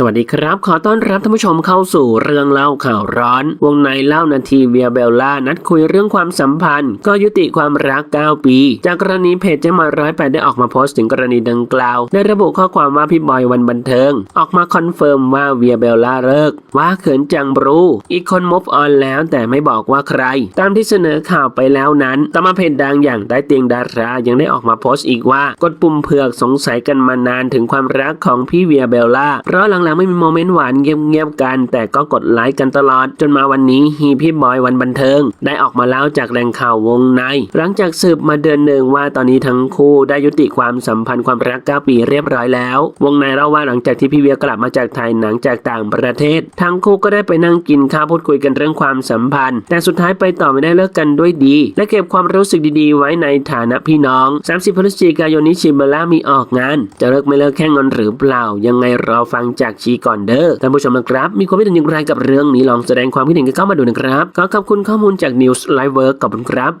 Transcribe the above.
สวัสดีครับ ขอต้อนรับท่านผู้ชมเข้าสู่เรื่องเล่าข่าวร้อน วงในเล่านาทีเวียเบลล่านัดคุยเรื่องความสัมพันธ์ ก็ยุติความรัก 9 ปี จากกรณีเพจเจมาร้อยแปดได้ออกมาโพสต์ถึงกรณีดังกล่าวได้ระบุข้อความว่าพี่บอยวันบันเทิง ออกมาคอนเฟิร์มว่าเวียเบลล่าเลิก ว่าเขินจังบรูอีกคนมฟออนแล้วแต่ไม่บอกว่าใคร ตามที่เสนอข่าวไปแล้วนั้นต่อมาเพจดังอย่างใต้เตียงดารายังได้ออกมาโพสต์อีกว่ากดปุ่มเผือกสงสัยกันมานานถึงความรักของพี่เวียเบลล่าเพราะหลังๆไม่มีโมเมนต์หวานเงียบๆกัน แต่ก็กดไลค์กันตลอด จนมาวันนี้ฮีพี่บอยวันบันเทิง ได้ออกมาเล่าจากแหล่งข่าววงใน หลังจากสืบมาเดือนหนึ่งว่าตอนนี้ทั้งคู่ได้ยุติความสัมพันธ์ความรัก 9 ปีเรียบร้อยแล้ว วงในเล่าว่าหลังจากที่พี่เวียกลับมาจากถ่ายหนังจากต่างประเทศ ทั้งคู่ก็ได้ไปนั่งกินข้าวพูดคุยกันเรื่องความสัมพันธ์ แต่สุดท้ายไปต่อไม่ได้เลิกกันด้วยดี และเก็บความรู้สึกดีๆ ไว้ในฐานะพี่น้อง 30 พฤศจิกายนนี้ชิเบล่ามีออกงาน จะเลิกไม่เลิกแค่งอนหรือเปล่า ยังไงรอฟังจากชีก่อนเด้อท่านผู้ชมนะครับมีความคิดเห็นอย่างไรกับเรื่องนี้ลองแสดงความคิดเห็นกันเข้ามาดูนะครับขอขอบคุณข้อมูลจาก News Live Work ขอบคุณครับ